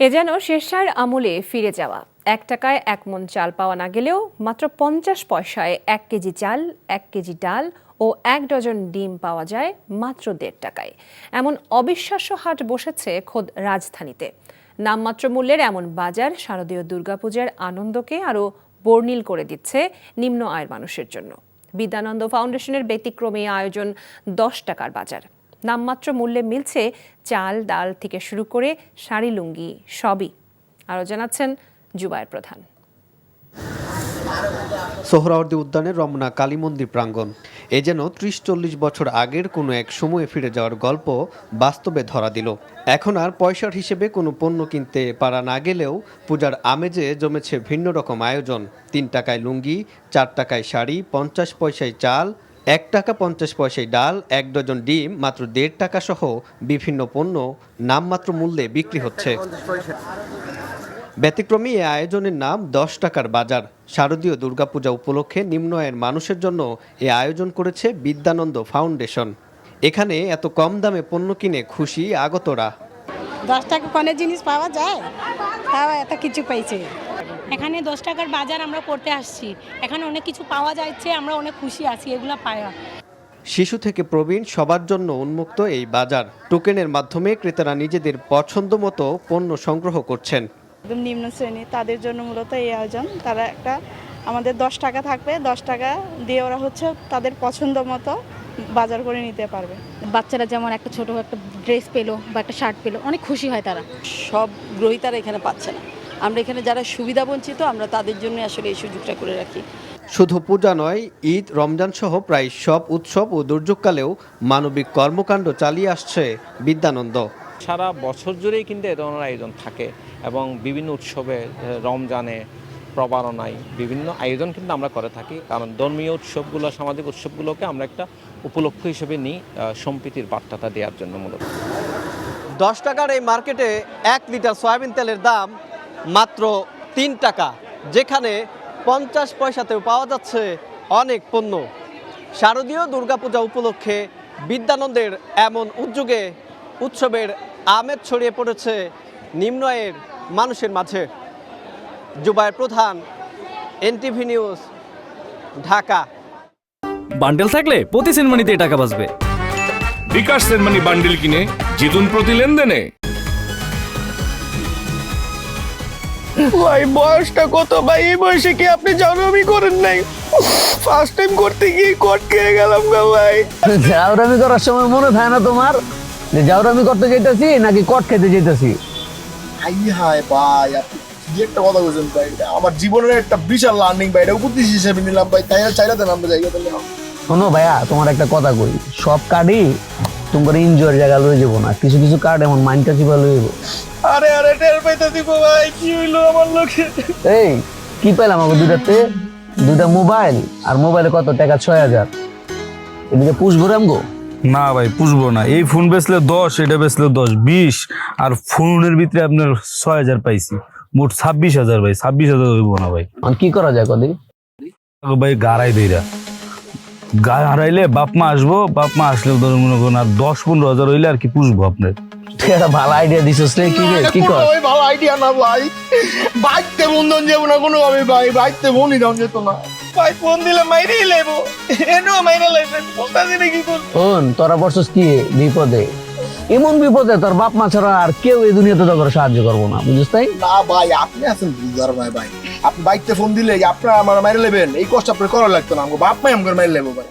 এ যেন শেরশাহর আমলে ফিরে যাওয়া। এক টাকায় এক মন চাল পাওয়া না গেলেও মাত্র পঞ্চাশ পয়সায় এক কেজি চাল, এক কেজি ডাল ও এক ডজন ডিম পাওয়া যায় মাত্র দেড় টাকায়। এমন অবিশ্বাস্য হাট বসেছে খোদ রাজধানীতে। নামমাত্র মূল্যের এমন বাজার শারদীয় দুর্গাপূজার আনন্দকে আরও বর্ণিল করে দিচ্ছে নিম্ন আয়ের মানুষের জন্য। বিদ্যানন্দ ফাউন্ডেশনের ব্যতিক্রমী আয়োজন দশ টাকার বাজার। নামমাত্র মূল্যে মিলছে চাল, ডাল থেকে শুরু করে শাড়ি লুঙ্গি, সবই। আরও জানাচ্ছেন জুবায়ের প্রধান। সোহরাওয়ার্দী উদ্যানের রমনা কালী মন্দির প্রাঙ্গণ। এ যেন ত্রিশ চল্লিশ বছর আগের কোনো এক সময়ে ফিরে যাওয়ার গল্প বাস্তবে ধরা দিল। এখন আর পয়সার হিসেবে কোনো পণ্য কিনতে পারা না গেলেও পূজার আমেজে জমেছে ভিন্ন রকম আয়োজন। তিন টাকায় লুঙ্গি, চার টাকায় শাড়ি, পঞ্চাশ পয়সায় চাল এক টাকা পঞ্চাশ পয়সায় ডাল, এক ডজন ডিম, মাত্র দেড় টাকা সহ বিভিন্ন পণ্য নামমাত্র মূল্যে বিক্রি হচ্ছে। ব্যতিক্রমী এই আয়োজনের নাম দশ টাকার বাজার। শারদীয় দুর্গাপূজা উপলক্ষে নিম্ন আয়ের মানুষের জন্য এ আয়োজন করেছে বিদ্যানন্দ ফাউন্ডেশন। এখানে এত কম দামে পণ্য কিনে খুশি আগতরা। দশ টাকা কনে জিনিস পাওয়া যায়? তাও এত কিছু পাইছে। এখানে দশ টাকার বাজার আমরা করতে আসছি। এখানে অনেক কিছু পাওয়া যাচ্ছে আমরা অনেক খুশি আছি এগুলো পাওয়া। শিশু থেকে প্রবীণ সবার জন্য উন্মুক্ত এই বাজার। টোকেনের মাধ্যমে ক্রেতারা নিজেদের পছন্দ মতো পণ্য সংগ্রহ করছেন। একদম নিম্ন শ্রেণি তাদের জন্য মূলত এই আয়োজন। তারা একটা আমাদের দশ টাকা থাকবে দশ টাকা দিয়ে ওরা হচ্ছে তাদের পছন্দ মতো বাজার করে নিতে পারবে। বাচ্চারা যেমন একটা ছোট একটা ড্রেস পেল বা একটা শার্ট পেল অনেক খুশি হয় তারা। সব গ্রহীতারা এখানে পাচ্ছে না। আমরা এখানে যারা সুবিধা বঞ্চিত আমরা তাদের জন্য আসলে এই সুযোগটা করে রাখি। শুধু পূজা নয় ঈদ রমজান সহ প্রায় সব উৎসব ও দুর্যোগকালেও মানবিক কর্মকাণ্ড চালিয়ে আসছে বিদ্যানন্দ। সারা বছর জুড়েই কিন্তু এ ধরনের আয়োজন থাকে এবং বিভিন্ন উৎসবে রমজানে প্রবারণায় বিভিন্ন আয়োজন কিন্তু আমরা করে থাকি। কারণ ধর্মীয় উৎসবগুলো সামাজিক উৎসবগুলোকে আমরা একটা উপলক্ষ হিসেবে নিই সম্প্রীতির বার্তাটা দেওয়ার জন্য মূলত। দশ টাকার এই মার্কেটে এক লিটার সয়াবিন তেলের দাম মাত্র তিন টাকা যেখানে পঞ্চাশ পয়সাতেও পাওয়া যাচ্ছে অনেক পণ্য। শারদীয় দুর্গাপূজা উপলক্ষে বিদ্যানন্দের এমন উদ্যোগে উৎসবের আমেজ ছড়িয়ে পড়েছে নিম্ন আয়ের মানুষের মাঝে। জুবায়ের প্রধান এনটিভি নিউজ ঢাকা। বান্ডেল থাকলে প্রতি সেনমানিতে টাকা বাঁচবে। বিকাশ সেনমানি বান্ডিল কিনে জিতুন প্রতি লেনদেনে। ভাই বয়সটা কত ভাই? এই বয়সে কি আপনি জানামি করেন নাই? ফার্স্ট টাইম করতে গিয়ে কট খেয়ে গেলাম গা ভাই। জাউরামি করার সময় মনে থাকে না তোমার? যে জাউরামি করতে যেতেছি নাকি কট খেতে যেতেছি হাই হাই ভাই আপনি কি একটা কথা বলছেন ভাই? আমার জীবনের একটা বিশাল লার্নিং ভাই এটা উপদেশ হিসেবে নিলাম ভাই। তাই চাইলে দেন আমরা জায়গা তাহলে। শোনো ভাইয়া তোমার একটা কথা কই। সব কার্ডই তোমার এনজয়ের জায়গা লয়ে যাব না। কিছু কিছু কার্ড এমন মাইন্ডটা চিপা লয়ে যাব? আরে আরে টের পাইতে দিব ভাই কি হইল আমার লোকে এই কি পেলাম আমাকে দুইটাতে দুইটা মোবাইল আর মোবাইলে কত টাকা? ছয় হাজার। এদিকে পুষবো রামগো না ভাই পুষবো না। এই ফোন বেচলে দশ এটা বেচলে দশ বিশ আর ফোনের ভিতরে আপনার ছয় হাজার পাইছি। মোট ছাব্বিশ হাজার ভাই ছাব্বিশ হাজার হইব না ভাই। এখন কি করা যায় কদি? আগে ভাই গাড়াই দেইরা গা হারাইলে বাপ মা আসব বাপ মা আসলে ধরুন মনে করুন আর দশ পনেরো হাজার হইলে আর কি পুষবো আপনার। তুই একটা ভালো আইডিয়া দিছিস রে কি রে কি কর? ওই ভালো আইডিয়া না ভাই। বাইতে বন্ধন যাব না কোনো ভাবে ভাই বাইতে বনি দাম যেত না। ভাই ফোন দিলে মাইরেই লেবো। এনো মাইরে লাইছেন বলতাছি না কি করব। শোন তোরা বসছিস কি বিপদে। এমন বিপদে তোর বাপ মা ছাড়া আর কেউ এই দুনিয়াতে তোকে সাহায্য করব না বুঝিস তাই? না ভাই আপনি আছেন বুঝার ভাই ভাই? আপনি বাইকতে ফোন দিলে আপনার আমার মাইরে নেবেন এই কষ্ট আপনার করা লাগতো না আমাকে বাপ মাই আমাকে মাইরে লেবো ভাই।